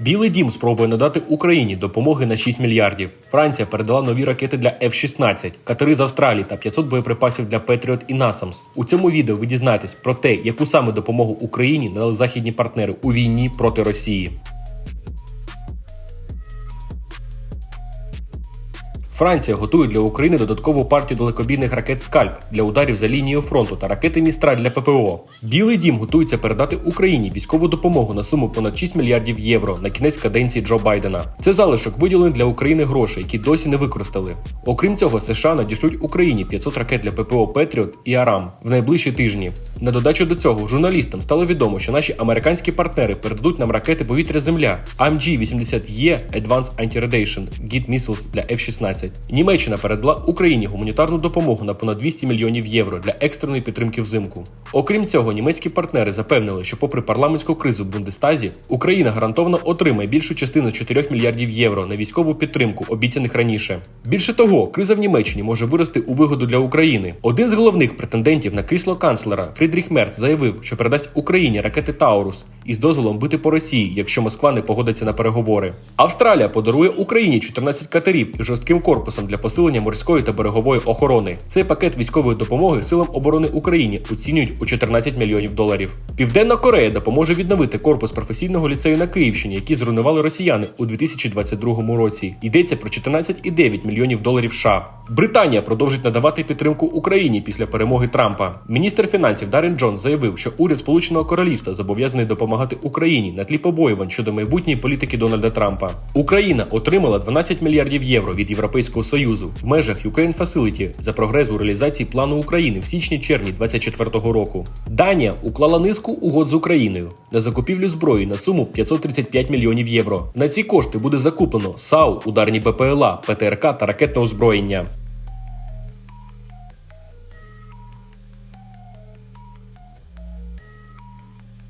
Білий дім спробує надати Україні допомоги на 6 мільярдів. Франція передала нові ракети для F-16, катери з Австралії та 500 боєприпасів для Patriot і NASAMS. У цьому відео ви дізнаєтесь про те, яку саме допомогу Україні надали західні партнери у війні проти Росії. Франція готує для України додаткову партію далекобійних ракет Скальп для ударів за лінією фронту та ракети Містраль для ППО. Білий дім готується передати Україні військову допомогу на суму понад 6 мільярдів євро на кінець каденції Джо Байдена. Це залишок виділених для України грошей, які досі не використали. Окрім цього, США надішлють Україні 500 ракет для ППО Петріот і Арам в найближчі тижні. На додачу до цього журналістам стало відомо, що наші американські партнери передадуть нам ракети повітря-земля AMG-80E Advanced Anti-Radiation Git Missiles для F-16. Німеччина передала Україні гуманітарну допомогу на понад 200 мільйонів євро для екстреної підтримки взимку. Окрім цього, німецькі партнери запевнили, що, попри парламентську кризу в Бундестазі, Україна гарантовано отримає більшу частину 4 мільярдів євро на військову підтримку, обіцяних раніше. Більше того, криза в Німеччині може вирости у вигоду для України. Один з головних претендентів на крісло канцлера Фрідріх Мерц заявив, що передасть Україні ракети Таурус із дозволом бити по Росії, якщо Москва не погодиться на переговори. Австралія подарує Україні 14 катерів із жорстким корпусом для посилення морської та берегової охорони. Цей пакет військової допомоги силам оборони України оцінюють у 14 мільйонів доларів. Південна Корея допоможе відновити корпус професійного ліцею на Київщині, який зруйнували росіяни у 2022 році. Йдеться про 14,9 мільйонів доларів США. Британія продовжить надавати підтримку Україні після перемоги Трампа. Міністр фінансів Дарен Джонс заявив, що уряд Сполученого Королівства зобов'язаний допомагати Україні на тлі побоювань щодо майбутньої політики Дональда Трампа. Україна отримала 12 мільярдів євро від Європейського союзу в межах Ukraine Facility за прогрес у реалізації плану України в січні-червні 2024 року. Данія уклала низку угод з Україною на закупівлю зброї на суму 535 мільйонів євро. На ці кошти буде закуплено САУ, ударні БПЛА, ПТРК та ракетне озброєння.